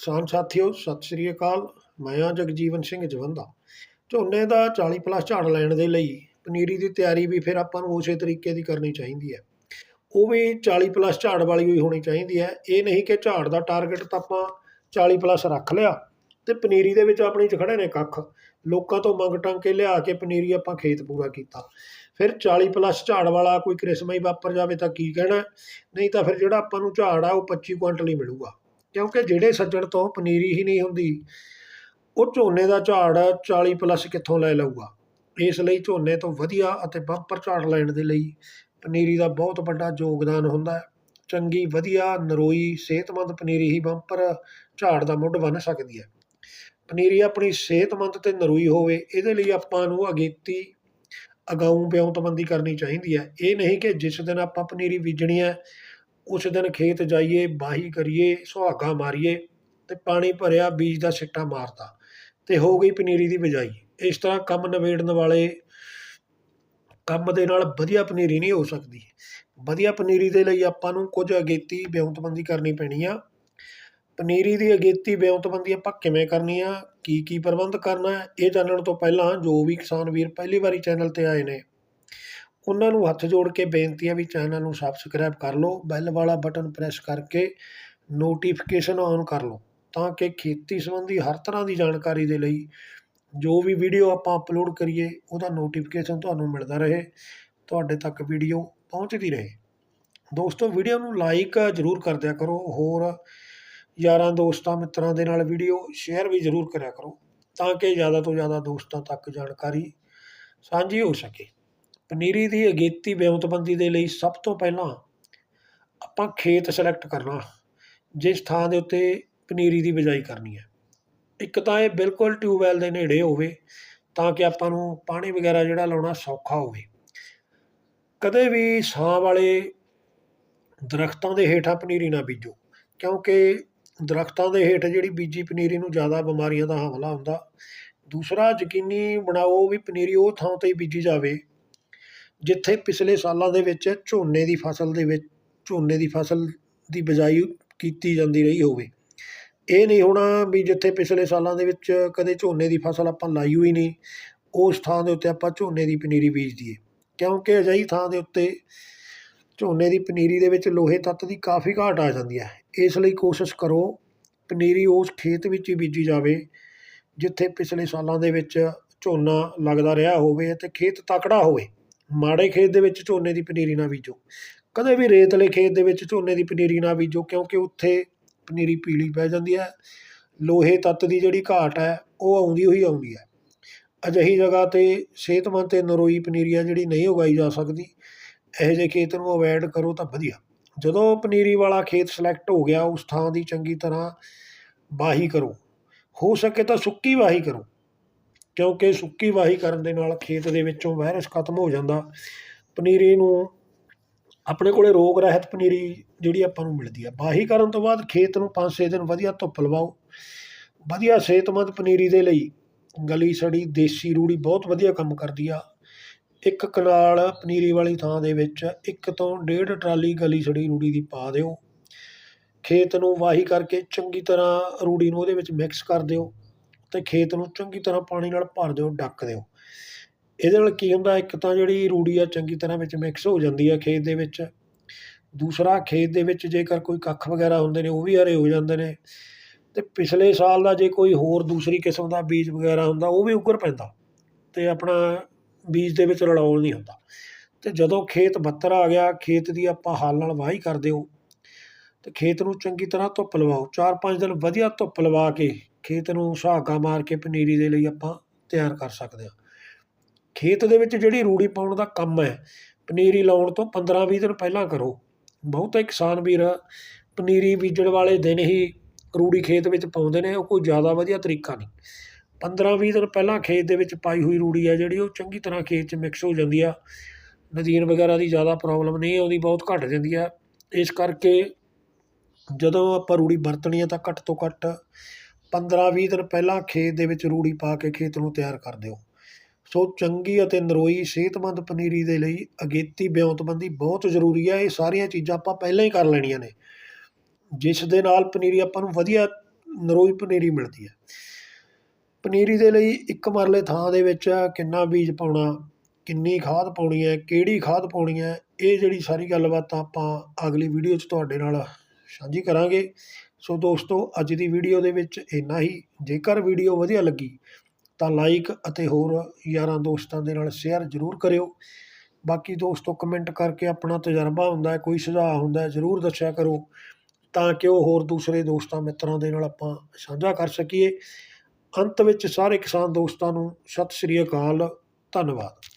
ਕਿਸਾਨ ਸਾਥੀਓ, ਸਤਿ ਸ੍ਰੀ ਅਕਾਲ। ਮੈਂ ਹਾਂ ਜਗਜੀਵਨ ਸਿੰਘ ਜਵੰਦਾ। ਝੋਨੇ ਦਾ 40 ਪਲੱਸ ਝਾੜ ਲੈਣ ਦੇ ਲਈ ਪਨੀਰੀ ਦੀ ਤਿਆਰੀ ਵੀ ਫਿਰ ਆਪਾਂ ਨੂੰ ਉਸੇ ਤਰੀਕੇ ਦੀ ਕਰਨੀ ਚਾਹੀਦੀ ਹੈ। ਉਹ ਵੀ 40 ਪਲੱਸ ਝਾੜ ਵਾਲੀ ਹੋਈ ਹੋਣੀ ਚਾਹੀਦੀ ਹੈ। ਇਹ ਨਹੀਂ ਕਿ ਝਾੜ ਦਾ ਟਾਰਗੇਟ ਤਾਂ ਆਪਾਂ 40 ਪਲੱਸ ਰੱਖ ਲਿਆ ਤੇ ਪਨੀਰੀ ਦੇ ਵਿੱਚ ਆਪਣੀ ਚ ਖੜੇ ਨੇ ਕੱਖ। ਲੋਕਾਂ ਤੋਂ ਮੰਗ ਟੰਗ ਕੇ ਲਿਆ ਕੇ ਪਨੀਰੀ ਆਪਾਂ ਖੇਤ ਪੂਰਾ ਕੀਤਾ। ਫਿਰ 40 ਪਲੱਸ ਝਾੜ ਵਾਲਾ ਕੋਈ ਕ੍ਰਿਸਮਾ ਹੀ ਵਾਪਰ ਜਾਵੇ ਤਾਂ ਕੀ ਕਹਿਣਾ? ਨਹੀਂ ਤਾਂ ਫਿਰ ਜਿਹੜਾ ਆਪਾਂ ਨੂੰ ਝਾੜ ਆ, ਉਹ 25 ਕੁਇੰਟਲ ਹੀ ਮਿਲੂਗਾ। ਕਿਉਂਕਿ ਜਿਹੜੇ ਸੱਜਣ ਤੋਂ ਪਨੀਰੀ ਹੀ ਨਹੀਂ ਹੁੰਦੀ, ਉਹ ਝੋਨੇ ਦਾ ਝਾੜ 40 ਪਲੱਸ ਕਿੱਥੋਂ ਲੈ ਲਊਗਾ? ਇਸ ਲਈ ਝੋਨੇ ਤੋਂ ਵਧੀਆ ਅਤੇ ਬੰਪਰ ਝਾੜ ਲੈਣ ਦੇ ਲਈ ਪਨੀਰੀ ਦਾ ਬਹੁਤ ਵੱਡਾ ਯੋਗਦਾਨ ਹੁੰਦਾ ਹੈ। ਚੰਗੀ, ਵਧੀਆ, ਨਰੋਈ, ਸਿਹਤਮੰਦ ਪਨੀਰੀ ਹੀ ਬੰਪਰ ਝਾੜ ਦਾ ਮੁੱਢ ਬਣ ਸਕਦੀ ਹੈ। ਪਨੀਰੀ ਆਪਣੀ ਸਿਹਤਮੰਦ ਤੇ ਨਰੋਈ ਹੋਵੇ, ਇਹਦੇ ਲਈ ਆਪਾਂ ਨੂੰ ਅਗੇਤੀ ਅਗਾਊਂ ਵਿਉਂਤਬੰਦੀ ਕਰਨੀ ਚਾਹੀਦੀ ਹੈ। ਇਹ ਨਹੀਂ ਕਿ ਜਿਸ ਦਿਨ ਆਪਾਂ ਪਨੀਰੀ ਬੀਜਣੀ ਹੈ ਉਸ ਦਿਨ ਖੇਤ ਜਾਈਏ, ਬਾਹੀ ਕਰੀਏ, ਸੁਹਾਗਾ ਮਾਰੀਏ ਤੇ ਪਾਣੀ ਭਰਿਆ ਬੀਜ ਦਾ ਸਿੱਟਾ ਮਾਰਤਾ ਤੇ ਹੋ ਗਈ ਪਨੀਰੀ ਦੀ ਬਿਜਾਈ। ਇਸ ਤਰ੍ਹਾਂ ਕੰਮ ਨਿਬੇੜਨ ਵਾਲੇ ਕੰਮ ਦੇ ਨਾਲ ਵਧੀਆ ਪਨੀਰੀ ਨਹੀਂ ਹੋ ਸਕਦੀ। ਵਧੀਆ ਪਨੀਰੀ ਦੇ ਲਈ ਆਪਾਂ ਨੂੰ ਕੁਝ ਅਗੇਤੀ ਵਿਉਂਤਬੰਦੀ ਕਰਨੀ ਪੈਣੀ ਆ। ਪਨੀਰੀ ਦੀ ਅਗੇਤੀ ਵਿਉਂਤਬੰਦੀ ਆਪਾਂ ਕਿਵੇਂ ਕਰਨੀ ਆ ਕੀ ਕੀ ਪ੍ਰਬੰਧ ਕਰਨਾ, ਇਹ ਜਾਣਨ ਤੋਂ ਪਹਿਲਾਂ ਜੋ ਵੀ ਕਿਸਾਨ ਵੀਰ ਪਹਿਲੀ ਵਾਰੀ ਚੈਨਲ ਤੇ ਆਏ ਨੇ ਉਹਨਾਂ ਨੂੰ ਹੱਥ ਜੋੜ ਕੇ ਬੇਨਤੀ ਹੈ ਵੀ ਚੈਨਲ ਨੂੰ ਸਬਸਕ੍ਰਾਈਬ ਕਰ ਲਓ ਬੈਲ ਵਾਲਾ ਬਟਨ ਪ੍ਰੈਸ ਕਰਕੇ ਨੋਟੀਫਿਕੇਸ਼ਨ ਔਨ ਕਰ ਲਓ, ਤਾਂ ਕਿ ਖੇਤੀ ਸੰਬੰਧੀ ਹਰ ਤਰ੍ਹਾਂ ਦੀ ਜਾਣਕਾਰੀ ਦੇ ਲਈ ਜੋ ਵੀ ਵੀਡੀਓ ਆਪਾਂ ਅਪਲੋਡ ਕਰੀਏ, ਉਹਦਾ ਨੋਟੀਫਿਕੇਸ਼ਨ ਤੁਹਾਨੂੰ ਮਿਲਦਾ ਰਹੇ, ਤੁਹਾਡੇ ਤੱਕ ਵੀਡੀਓ ਪਹੁੰਚਦੀ ਰਹੇ। ਦੋਸਤੋ ਵੀਡੀਓ ਨੂੰ ਲਾਈਕ ਜ਼ਰੂਰ ਕਰ ਦਿਆ ਕਰੋ, ਹੋਰ ਯਾਰਾਂ ਦੋਸਤਾਂ ਮਿੱਤਰਾਂ ਦੇ ਨਾਲ ਵੀਡੀਓ ਸ਼ੇਅਰ ਵੀ ਜ਼ਰੂਰ ਕਰਿਆ ਕਰੋ, ਤਾਂ ਕਿ ਜ਼ਿਆਦਾ ਤੋਂ ਜ਼ਿਆਦਾ ਦੋਸਤਾਂ ਤੱਕ ਜਾਣਕਾਰੀ ਸਾਂਝੀ ਹੋ ਸਕੇ। ਪਨੀਰੀ ਦੀ ਅਗੇਤੀ ਵਿਉਂਤਬੰਦੀ ਦੇ ਲਈ ਸਭ ਤੋਂ ਪਹਿਲਾਂ ਆਪਾਂ ਖੇਤ ਸਿਲੈਕਟ ਕਰਨਾ, ਜਿਸ ਥਾਂ ਦੇ ਉੱਤੇ ਪਨੀਰੀ ਦੀ ਬਿਜਾਈ ਕਰਨੀ ਹੈ। ਇੱਕ ਤਾਂ ਇਹ ਬਿਲਕੁਲ ਟਿਊਬਵੈਲ ਦੇ ਨੇੜੇ ਹੋਵੇ, ਤਾਂ ਕਿ ਆਪਾਂ ਨੂੰ ਪਾਣੀ ਵਗੈਰਾ ਜਿਹੜਾ ਲਾਉਣਾ ਸੌਖਾ ਹੋਵੇ। ਕਦੇ ਵੀ ਛਾਂ ਵਾਲੇ ਦਰਖਤਾਂ ਦੇ ਹੇਠਾਂ ਪਨੀਰੀ ਨਾ ਬੀਜੋ, ਕਿਉਂਕਿ ਦਰਖਤਾਂ ਦੇ ਹੇਠ ਜਿਹੜੀ ਬੀਜੀ ਪਨੀਰੀ ਨੂੰ ਜ਼ਿਆਦਾ ਬਿਮਾਰੀਆਂ ਦਾ ਹਮਲਾ ਹੁੰਦਾ। ਦੂਸਰਾ ਯਕੀਨੀ ਬਣਾਓ ਵੀ ਪਨੀਰੀ ਉਹ ਥਾਂ 'ਤੇ ਹੀ ਬੀਜੀ ਜਾਵੇ ਜਿੱਥੇ ਪਿਛਲੇ ਸਾਲਾਂ ਦੇ ਵਿੱਚ ਝੋਨੇ ਦੀ ਫਸਲ ਦੇ ਵਿੱਚ, ਝੋਨੇ ਦੀ ਫਸਲ ਦੀ ਬਿਜਾਈ ਕੀਤੀ ਜਾਂਦੀ ਰਹੀ ਹੋਵੇ। ਇਹ ਨਹੀਂ ਹੋਣਾ ਵੀ ਜਿੱਥੇ ਪਿਛਲੇ ਸਾਲਾਂ ਦੇ ਵਿੱਚ ਕਦੇ ਝੋਨੇ ਦੀ ਫਸਲ ਆਪਾਂ ਲਾਈ ਹੋਈ ਨਹੀਂ, ਉਸ ਥਾਂ ਦੇ ਉੱਤੇ ਆਪਾਂ ਝੋਨੇ ਦੀ ਪਨੀਰੀ ਬੀਜ ਦਈਏ। ਕਿਉਂਕਿ ਅਜਿਹੀ ਥਾਂ ਦੇ ਉੱਤੇ ਝੋਨੇ ਦੀ ਪਨੀਰੀ ਦੇ ਵਿੱਚ ਲੋਹੇ ਤੱਤ ਦੀ ਕਾਫੀ ਘਾਟ ਆ ਜਾਂਦੀ ਹੈ। ਇਸ ਲਈ ਕੋਸ਼ਿਸ਼ ਕਰੋ ਪਨੀਰੀ ਉਸ ਖੇਤ ਵਿੱਚ ਹੀ ਬੀਜੀ ਜਾਵੇ, ਜਿੱਥੇ ਪਿਛਲੇ ਸਾਲਾਂ ਦੇ ਵਿੱਚ ਝੋਨਾ ਲੱਗਦਾ ਰਿਹਾ ਹੋਵੇ ਅਤੇ ਖੇਤ ਤਕੜਾ ਹੋਵੇ। ਮਾੜੇ ਖੇਤ ਦੇ ਵਿੱਚ ਝੋਨੇ ਦੀ ਪਨੀਰੀ ਨਾ ਬੀਜੋ। ਕਦੇ ਵੀ ਰੇਤਲੇ ਖੇਤ ਦੇ ਵਿੱਚ ਝੋਨੇ ਦੀ ਪਨੀਰੀ ਨਾ ਬੀਜੋ, ਕਿਉਂਕਿ ਉੱਥੇ ਪਨੀਰੀ ਪੀਲੀ ਪੈ ਜਾਂਦੀ ਹੈ। ਲੋਹੇ ਤੱਤ ਦੀ ਜਿਹੜੀ ਘਾਟ ਹੈ, ਉਹ ਆਉਂਦੀ ਹੋਈ ਆਉਂਦੀ ਹੈ। ਅਜਿਹੀ ਜਗ੍ਹਾ 'ਤੇ ਸਿਹਤਮੰਦ ਤੇ ਨਰੋਈ ਪਨੀਰੀਆਂ ਜਿਹੜੀ ਨਹੀਂ ਉਗਾਈ ਜਾ ਸਕਦੀ। ਇਹੋ ਜਿਹੇ ਖੇਤ ਨੂੰ ਅਵੋਇਡ ਕਰੋ ਤਾਂ ਵਧੀਆ। ਜਦੋਂ ਪਨੀਰੀ ਵਾਲਾ ਖੇਤ ਸਿਲੈਕਟ ਹੋ ਗਿਆ, ਉਸ ਥਾਂ ਦੀ ਚੰਗੀ ਤਰ੍ਹਾਂ ਵਾਹੀ ਕਰੋ। ਹੋ ਸਕੇ ਤਾਂ ਸੁੱਕੀ ਵਾਹੀ ਕਰੋ। ਕਿਉਂਕਿ ਸੁੱਕੀ ਵਾਹੀ ਕਰਨ ਦੇ ਨਾਲ ਖੇਤ ਦੇ ਵਿੱਚੋਂ ਵਾਇਰਸ ਖਤਮ ਹੋ ਜਾਂਦਾ। ਪਨੀਰੀ ਨੂੰ ਆਪਣੇ ਕੋਲੇ ਰੋਗ ਰਹਿਤ ਪਨੀਰੀ ਜਿਹੜੀ ਆਪਾਂ ਨੂੰ ਮਿਲਦੀ ਆ। ਵਾਹੀ ਕਰਨ ਤੋਂ ਬਾਅਦ ਖੇਤ ਨੂੰ 5-6 ਦਿਨ ਵਧੀਆ ਧੁੱਪ ਲਵਾਓ। ਵਧੀਆ ਸਿਹਤਮੰਦ ਪਨੀਰੀ ਦੇ ਲਈ ਗਲੀ ਸੜੀ ਦੇਸੀ ਰੂੜੀ ਬਹੁਤ ਵਧੀਆ ਕੰਮ ਕਰਦੀ ਆ। ਇੱਕ ਕਨਾਲ ਪਨੀਰੀ ਵਾਲੀ ਥਾਂ ਦੇ ਵਿੱਚ ਇੱਕ ਤੋਂ ਡੇਢ ਟਰਾਲੀ ਗਲੀ ਸੜੀ ਰੂੜੀ ਦੀ ਪਾ ਦਿਓ। ਖੇਤ ਨੂੰ ਵਾਹੀ ਕਰਕੇ ਚੰਗੀ ਤਰ੍ਹਾਂ ਰੂੜੀ ਨੂੰ ਉਹਦੇ ਵਿੱਚ ਮਿਕਸ ਕਰ ਦਿਓ। ਤੇ ਖੇਤ ਨੂੰ ਚੰਗੀ ਤਰ੍ਹਾਂ ਪਾਣੀ ਨਾਲ ਭਰ ਦਿਓ, ਡੱਕ ਦਿਓ। ਇਹਦੇ ਨਾਲ ਕੀ ਹੁੰਦਾ, ਇੱਕ ਤਾਂ ਜਿਹੜੀ ਰੂੜੀ ਆ ਚੰਗੀ ਤਰ੍ਹਾਂ ਵਿੱਚ ਮਿਕਸ ਹੋ ਜਾਂਦੀ ਆ ਖੇਤ ਦੇ ਵਿੱਚ। ਦੂਸਰਾ, ਖੇਤ ਦੇ ਵਿੱਚ ਜੇਕਰ ਕੋਈ ਕੱਖ ਵਗੈਰਾ ਹੁੰਦੇ ਨੇ, ਉਹ ਵੀ ਹਰੇ ਹੋ ਜਾਂਦੇ ਨੇ। ਤੇ ਪਿਛਲੇ ਸਾਲ ਦਾ ਜੇ ਕੋਈ ਹੋਰ ਦੂਸਰੀ ਕਿਸਮ ਦਾ ਬੀਜ ਵਗੈਰਾ ਹੁੰਦਾ, ਉਹ ਵੀ ਉੱਗਰ ਪੈਂਦਾ ਤੇ ਆਪਣਾ ਬੀਜ ਦੇ ਵਿੱਚ ਰਲਾਉਣ ਨਹੀਂ ਹੁੰਦਾ। ਤੇ ਜਦੋਂ ਖੇਤ ਬੱਤਰ ਆ ਗਿਆ, ਖੇਤ ਦੀ ਆਪਾਂ ਹਾਲ ਨਾਲ ਵਾਹੀ ਕਰ ਦਿਓ। ਤੇ ਖੇਤ ਨੂੰ ਚੰਗੀ ਤਰ੍ਹਾਂ ਧੁੱਪ ਲਵਾਓ। 4-5 ਦਿਨ ਵਧੀਆ ਧੁੱਪ ਲਵਾ ਕੇ ਖੇਤ ਨੂੰ ਸੁਹਾਗਾ ਮਾਰ ਕੇ ਪਨੀਰੀ ਦੇ ਲਈ ਆਪਾਂ ਤਿਆਰ ਕਰ ਸਕਦੇ ਹਾਂ। ਖੇਤ ਦੇ ਵਿੱਚ ਜਿਹੜੀ ਰੂੜੀ ਪਾਉਣ ਦਾ ਕੰਮ ਹੈ, ਪਨੀਰੀ ਲਾਉਣ ਤੋਂ 15-20 ਦਿਨ ਪਹਿਲਾਂ ਕਰੋ। ਬਹੁਤੇ ਕਿਸਾਨ ਵੀਰ ਪਨੀਰੀ ਬੀਜਣ ਵਾਲੇ ਦਿਨ ਹੀ ਰੂੜੀ ਖੇਤ ਵਿੱਚ ਪਾਉਂਦੇ ਨੇ, ਉਹ ਕੋਈ ਜ਼ਿਆਦਾ ਵਧੀਆ ਤਰੀਕਾ ਨਹੀਂ। 15-20 ਦਿਨ ਪਹਿਲਾਂ ਖੇਤ ਦੇ ਵਿੱਚ ਪਾਈ ਹੋਈ ਰੂੜੀ ਆ ਜਿਹੜੀ, ਉਹ ਚੰਗੀ ਤਰ੍ਹਾਂ ਖੇਤ 'ਚ ਮਿਕਸ ਹੋ ਜਾਂਦੀ ਆ। ਨਦੀਨ ਵਗੈਰਾ ਦੀ ਜ਼ਿਆਦਾ ਪ੍ਰੋਬਲਮ ਨਹੀਂ ਆਉਂਦੀ ਬਹੁਤ ਘੱਟ ਜਾਂਦੀ ਆ। ਇਸ ਕਰਕੇ ਜਦੋਂ ਆਪਾਂ ਰੂੜੀ ਵਰਤਣੀ ਆ ਤਾਂ ਘੱਟ ਤੋਂ ਘੱਟ 15-20 ਦਿਨ ਪਹਿਲਾਂ ਖੇਤ ਦੇ ਵਿੱਚ ਰੂੜੀ ਪਾ ਕੇ ਖੇਤ ਨੂੰ ਤਿਆਰ ਕਰ ਦਿਓ। ਸੋ ਚੰਗੀ ਅਤੇ ਨਰੋਈ, ਸਿਹਤਮੰਦ ਪਨੀਰੀ ਦੇ ਲਈ ਅਗੇਤੀ ਵਿਉਂਤਬੰਦੀ ਬਹੁਤ ਜ਼ਰੂਰੀ ਹੈ। ਇਹ ਸਾਰੀਆਂ ਚੀਜ਼ਾਂ ਆਪਾਂ ਪਹਿਲਾਂ ਹੀ ਕਰ ਲੈਣੀਆਂ ਨੇ। ਜਿਸ ਦੇ ਨਾਲ ਪਨੀਰੀ ਆਪਾਂ ਨੂੰ ਵਧੀਆ ਨਰੋਈ ਪਨੀਰੀ ਮਿਲਦੀ ਹੈ। ਪਨੀਰੀ ਦੇ ਲਈ ਇੱਕ ਮਰਲੇ ਥਾਂ ਦੇ ਵਿੱਚ ਕਿੰਨਾ ਬੀਜ ਪਾਉਣਾ, ਕਿੰਨੀ ਖਾਦ ਪਾਉਣੀ ਹੈ, ਕਿਹੜੀ ਖਾਦ ਪਾਉਣੀ ਹੈ, ਇਹ ਜਿਹੜੀ ਸਾਰੀ ਗੱਲਬਾਤ ਆਪਾਂ ਅਗਲੀ ਵੀਡੀਓ 'ਚ ਤੁਹਾਡੇ ਨਾਲ ਸਾਂਝੀ ਕਰਾਂਗੇ। ਸੋ ਦੋਸਤੋ, ਅੱਜ ਦੀ ਵੀਡੀਓ ਦੇ ਵਿੱਚ ਇੰਨਾ ਹੀ। ਜੇਕਰ ਵੀਡੀਓ ਵਧੀਆ ਲੱਗੀ, ਤਾਂ ਲਾਈਕ ਅਤੇ ਹੋਰ ਯਾਰਾਂ ਦੋਸਤਾਂ ਦੇ ਨਾਲ ਸ਼ੇਅਰ ਜ਼ਰੂਰ ਕਰਿਓ। ਬਾਕੀ ਦੋਸਤੋ ਕਮੈਂਟ ਕਰਕੇ ਆਪਣਾ ਤਜਰਬਾ ਹੁੰਦਾ ਹੈ, ਕੋਈ ਸੁਝਾਅ ਹੁੰਦਾ ਹੈ, ਜ਼ਰੂਰ ਦੱਸਿਆ ਕਰੋ। ਤਾਂ ਕਿ ਉਹ ਹੋਰ ਦੂਸਰੇ ਦੋਸਤਾਂ, ਮਿੱਤਰਾਂ ਦੇ ਨਾਲ ਆਪਾਂ ਸਾਂਝਾ ਕਰ ਸਕੀਏ। ਅੰਤ ਵਿੱਚ ਸਾਰੇ ਕਿਸਾਨ ਦੋਸਤਾਂ ਨੂੰ ਸਤਿ ਸ੍ਰੀ ਅਕਾਲ, ਧੰਨਵਾਦ।